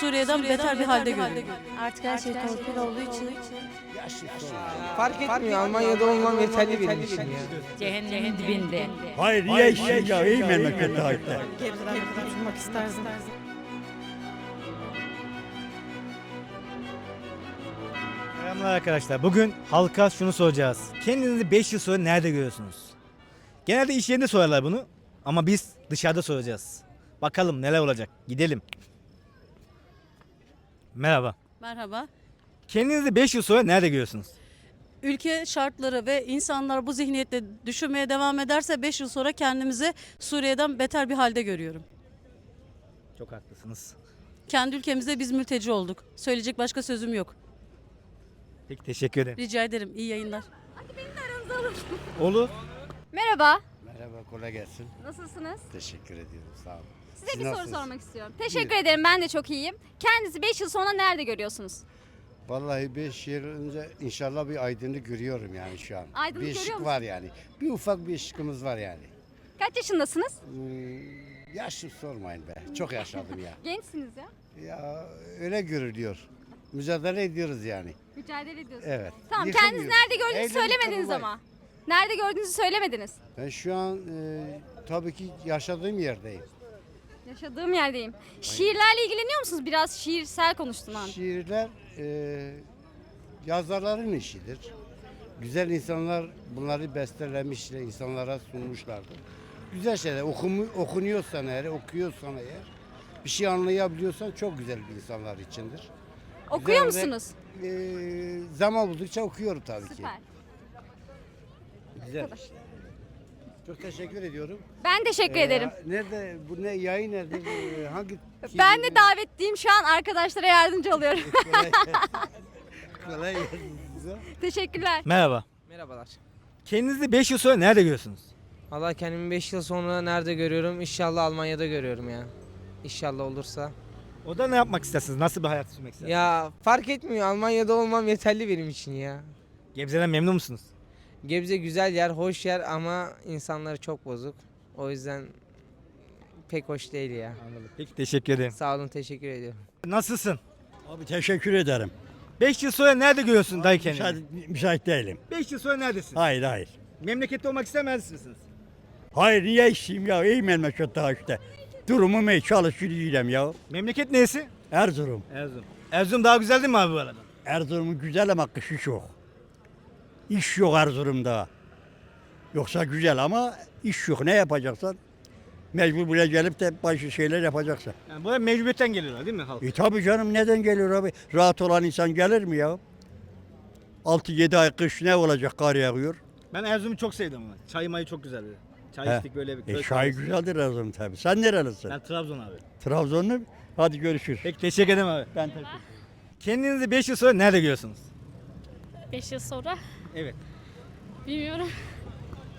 Suriye'den beter bir halde görüyorum. Artık her şey torpil olduğu için Fark etmiyor. Almanya'da olmam yeterli benim için ya. Cehennemin dibinde. Hayır niye işin ya iyi memlekette hayatta. Gebze'den kurtulmak isterdim. Selamlar arkadaşlar. Bugün halka şunu soracağız. Kendinizi 5 yıl sonra nerede görüyorsunuz? Genelde iş yerinde sorarlar bunu. Ama biz dışarıda soracağız. Bakalım neler olacak. Gidelim. Merhaba. Merhaba. Kendinizi 5 yıl sonra nerede görüyorsunuz? Ülke şartları ve insanlar bu zihniyetle düşünmeye devam ederse 5 yıl sonra kendimizi Suriye'den beter bir halde görüyorum. Çok haklısınız. Kendi ülkemizde biz mülteci olduk. Söyleyecek başka sözüm yok. Peki teşekkür ederim. Rica ederim. İyi yayınlar. Olur. Merhaba, Merhaba kolay gelsin. nasılsınız? Teşekkür ediyorum sağ olun. Size Siz bir soru nasılsınız? sormak istiyorum. Teşekkür ederim, ben de çok iyiyim. Kendinizi 5 yıl sonra nerede görüyorsunuz? Vallahi 5 yıl önce inşallah bir aydınlık görüyorum yani şu an. Aydınlık bir görüyor ışık musun? var yani. Bir ufak bir ışıkımız var yani. Kaç yaşındasınız? Hmm, yaşlı sormayın be. Çok yaşadım ya. Gençsiniz ya. Ya öyle görülüyor. Mücadele ediyoruz yani. Mücadele ediyorsunuz. Evet. Tamam, kendinizi nerede gördüğünüzü Evlilik söylemediniz ama. Nerede gördüğünüzü söylemediniz. Ben şu an e, tabii ki yaşadığım yerdeyim. Yaşadığım yerdeyim. Şiirlerle ilgileniyor musunuz? Biraz şiirsel konuştun abi. Şiirler e, yazarların işidir. Güzel insanlar bunları bestelemişler, insanlara sunmuşlardır. Güzel şeyler okumu, okunuyorsan eğer, okuyorsan eğer, bir şey anlayabiliyorsan çok güzel bir insanlar içindir. Okuyor Güzel ve- musunuz? E, zaman buldukça okuyorum tabii ki. Süper. Güzel. Çok teşekkür ediyorum. Ben teşekkür Ee, ederim. Nerede, bu ne yayın nerede? Ee, hangi? Ben de davetliyim şu an arkadaşlara yardımcı oluyorum. Kolay Kolay gelsin size. Teşekkürler. Merhaba. Merhabalar. Kendinizi 5 yıl sonra nerede görüyorsunuz? Allah kendimi 5 yıl sonra nerede görüyorum? İnşallah Almanya'da görüyorum ya. İnşallah olursa. O da ne yapmak istersiniz? Nasıl bir hayat sürmek istersiniz? Ya fark etmiyor. Almanya'da olmam yeterli benim için ya. Gebze'den memnun musunuz? Gebze güzel yer, hoş yer ama insanları çok bozuk. O yüzden pek hoş değil ya. Anladım. Peki teşekkür ederim. Sağ olun, teşekkür ediyorum. Nasılsın? Abi teşekkür ederim. 5 yıl sonra nerede görüyorsun dayı kendini? Müsait, müsait değilim. 5 yıl sonra neredesin? Hayır hayır. Memlekette olmak istemez misiniz? Hayır niye işim ya? İyi memlekette işte. Durumum iyi çalışıyorum ya. Memleket neresi? Erzurum. Erzurum. Erzurum daha güzel değil mi abi bu arada? Erzurum güzel ama kışı çok. İş yok Erzurum'da. Yoksa güzel ama iş yok. Ne yapacaksan mecbur buraya gelip de başka şeyler yapacaksın. Yani buraya mecburiyetten geliyorlar değil mi halk? E tabi canım neden geliyor abi? Rahat olan insan gelir mi ya? 6-7 ay kış ne olacak kar yağıyor. Ben Erzurum'u çok sevdim ama. Çay mayı çok güzeldi. Çay He. içtik böyle bir E çay güzeldir Erzurum tabi. Sen nerelisin? Ben Trabzon abi. Trabzonlu. Hadi görüşürüz. Peki teşekkür ederim abi. Ben teşekkür Kendinizi 5 yıl sonra nerede görüyorsunuz? 5 yıl sonra Evet. bilmiyorum.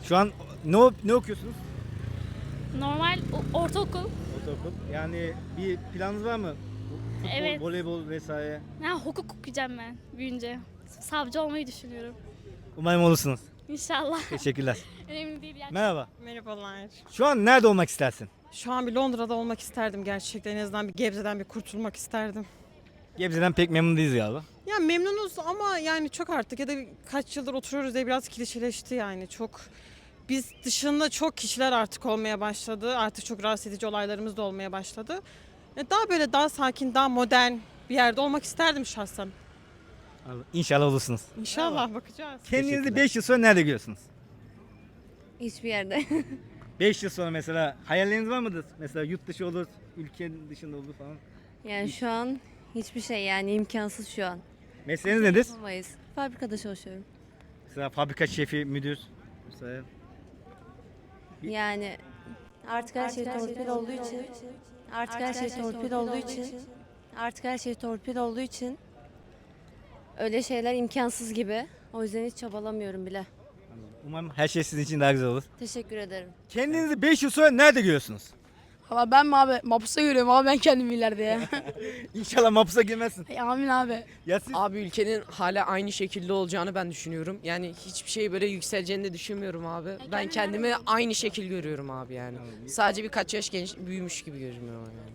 Şu an ne, ne okuyorsunuz? Normal o- ortaokul. Ortaokul. Yani bir planınız var mı? Futbol, Evet. voleybol vesaire. Ha, hukuk okuyacağım ben büyünce. Savcı olmayı düşünüyorum. Umarım olursunuz. İnşallah. Teşekkürler. Önemli değil yani. Merhaba. Merhabalar. Şu an nerede olmak istersin? Şu an bir Londra'da olmak isterdim gerçekten. En azından bir Gebze'den bir kurtulmak isterdim. Gebze'den pek memnun değiliz galiba. Ya memnunuz ama yani çok artık ya da kaç yıldır oturuyoruz diye biraz klişeleşti yani. Çok biz dışında çok kişiler artık olmaya başladı. Artık çok rahatsız edici olaylarımız da olmaya başladı. Ya Daha böyle daha sakin, daha modern bir yerde olmak isterdim şahsen. İnşallah olursunuz. İnşallah bakacağız. Kendinizi Teşekkürler. 5 yıl sonra nerede görüyorsunuz? hiçbir yerde. 5 yıl sonra mesela hayalleriniz var mıdır? Mesela yurt dışı olur, ülke dışında olur falan. Yani şu an hiçbir şey yani imkansız şu an. Mesleğiniz nedir? Yapamayız. Fabrikada çalışıyorum. Mesela fabrika şefi, müdür. Mesela Yani artık her şey torpil olduğu için artık her şey torpil olduğu için artık her şey torpil olduğu için öyle şeyler imkansız gibi. O yüzden hiç çabalamıyorum bile. umarım her şey sizin için daha güzel olur. Teşekkür ederim. Kendinizi 5 yıl sonra nerede görüyorsunuz? Valla ben mi abi? Mapusa görüyorum abi ben kendimi ileride ya. İnşallah mapusa girmezsin. Ey, Amin abi. Ya siz? Abi ülkenin hala aynı şekilde olacağını ben düşünüyorum. Yani hiçbir şey böyle yükseleceğini de düşünmüyorum abi. Ben kendimi aynı şekil görüyorum abi yani. Sadece birkaç yaş genç büyümüş gibi görünüyorum yani.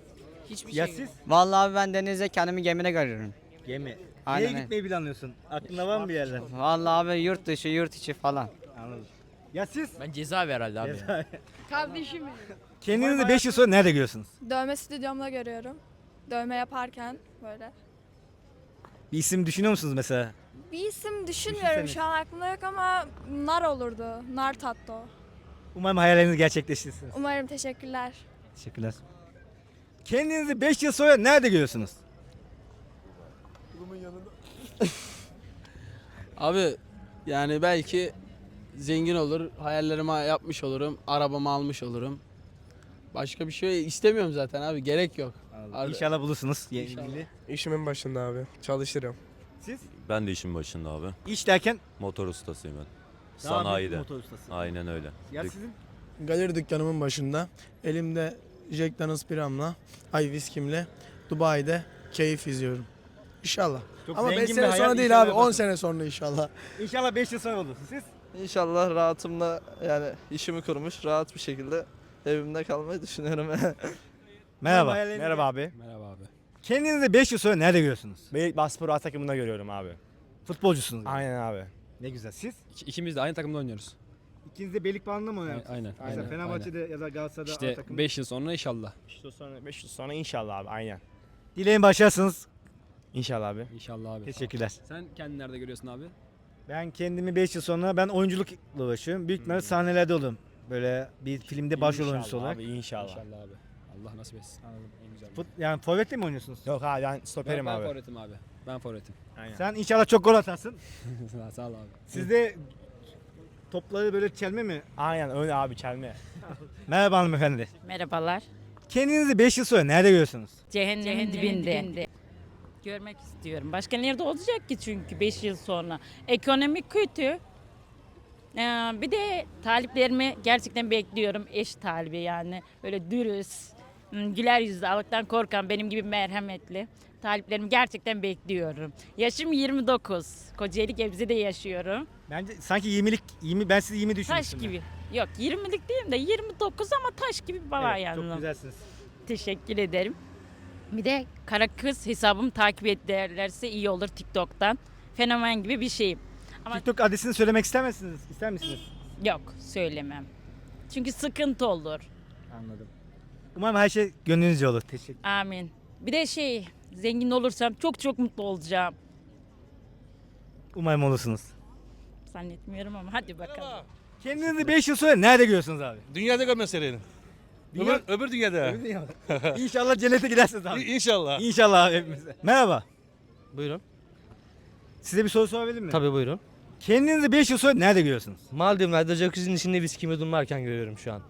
Hiçbir Ya şey siz? Vallahi abi ben denizde kendimi gemide görüyorum. Gemi. Aynen. Nereye gitmeyi planlıyorsun? Aklında var mı bir yerler? Vallahi abi yurt dışı, yurt içi falan. Anladım. Ya siz? Ben cezaevi herhalde abi. Kardeşim Kendinizi 5 yıl sonra nerede görüyorsunuz? Dövme stüdyomda görüyorum. Dövme yaparken böyle. Bir isim düşünüyor musunuz mesela? Bir isim düşünmüyorum şu an aklımda yok ama nar olurdu. Nar tatlı. Umarım hayallerinizi gerçekleştirirsiniz. Umarım teşekkürler. Teşekkürler. Kendinizi 5 yıl sonra nerede görüyorsunuz? Abi yani belki zengin olur, hayallerimi yapmış olurum, arabamı almış olurum. Başka bir şey istemiyorum zaten abi, gerek yok. Abi- İnşallah bulursunuz. İnşallah. İşimin başında abi, çalışırım. Siz? Ben de işin başında abi. İş derken? Motor ustasıyım ben. Sanayide. Motor ustası. Aynen öyle. Ya Dük- sizin? Galeri dükkanımın başında, elimde Jack Daniels biramla, ay viskimle Dubai'de keyif izliyorum. İnşallah. Çok Ama zengin 5 bir sene sonra değil inşallah abi, 10 bakın. sene sonra inşallah. İnşallah 5 yıl sonra olursun. Siz? İnşallah rahatımla yani işimi kurmuş, rahat bir şekilde evimde kalmayı düşünüyorum. Merhaba. Merhaba abi. Merhaba abi. Kendinizi 5 yıl sonra nerede görüyorsunuz? Beylik Baspor A takımında görüyorum abi. Futbolcusunuz. Aynen abi. Ne güzel. Siz? İkimiz de aynı takımda oynuyoruz. İkiniz de Beylikdüzü'nde mi oynuyorsunuz? Aynen. Mesela Fenerbahçe'de ya da Galatasaray'da A İşte takımı. 5 yıl sonra inşallah. 5 yıl sonra 5 yıl sonra inşallah abi aynen. Dileğin başlarsınız. İnşallah abi. İnşallah abi. Teşekkürler. Sen kendini nerede görüyorsun abi? Ben kendimi 5 yıl sonra ben oyunculukla uğraşıyorum. Büyük ihtimalle sahnelerde olurum. Böyle bir filmde başrol oyuncusu olarak. Abi inşallah. İnşallah abi. Allah nasip etsin. En güzel. Fut, yani forvetle mi oynuyorsunuz? Yok abi ben stoperim abi. forvetim abi. Ben forvetim. Aynen. Sen inşallah çok gol atarsın. Sağ ol abi. Sizde topları böyle çelme mi? Aynen öyle abi çelme. Merhaba hanımefendi. Merhabalar. Kendinizi 5 yıl sonra nerede görüyorsunuz? Cehennemin, dibinde. Görmek istiyorum. Başka nerede olacak ki çünkü 5 yıl sonra. Ekonomi kötü. Ee, bir de taliplerimi gerçekten bekliyorum. Eş talibi yani. Böyle dürüst, güler yüzlü, Allah'tan korkan, benim gibi merhametli. Taliplerimi gerçekten bekliyorum. Yaşım 29. Kocaeli Gebze'de yaşıyorum. Bence sanki 20'lik 20 ben sizi 20 Taş düşünmüştüm. gibi. Yok 20'lik değilim de 29 ama taş gibi bir baba Evet, yani. çok güzelsiniz. Teşekkür ederim. Bir de kara kız hesabımı takip ederlerse iyi olur TikTok'tan. Fenomen gibi bir şeyim. Ama TikTok adresini söylemek ister misiniz? İster misiniz? yok söylemem. Çünkü sıkıntı olur. Anladım. Umarım her şey gönlünüzce olur. Teşekkür. Amin. Bir de şey zengin olursam çok çok mutlu olacağım. Umarım olursunuz. Zannetmiyorum ama hadi bakalım. Kendinizi 5 yıl sonra nerede görüyorsunuz abi? Dünyada görmez seni. Dünya- öbür dünyada. İnşallah cennete gidersiniz abi. İnşallah. İnşallah abi hepimize. Merhaba. Buyurun. Size bir soru sorabilir miyim? Tabii buyurun. Kendinizi 5 yıl sonra nerede görüyorsunuz? Maldivler'de jacuzzi'nin içinde viskimi yudumlarken görüyorum şu an.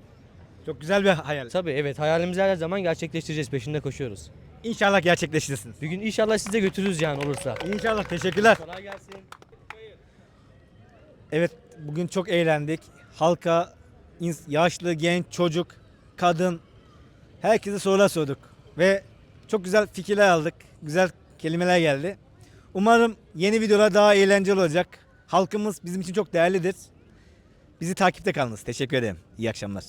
Çok güzel bir hayal. Tabii evet hayalimizi her zaman gerçekleştireceğiz peşinde koşuyoruz. İnşallah gerçekleştirirsiniz. Bir gün inşallah size götürürüz yani olursa. İnşallah teşekkürler. Kolay gelsin. Evet bugün çok eğlendik. Halka yaşlı, genç, çocuk, kadın herkese sorular sorduk. Ve çok güzel fikirler aldık. Güzel kelimeler geldi. Umarım yeni videolar daha eğlenceli olacak. Halkımız bizim için çok değerlidir. Bizi takipte kalınız. Teşekkür ederim. İyi akşamlar.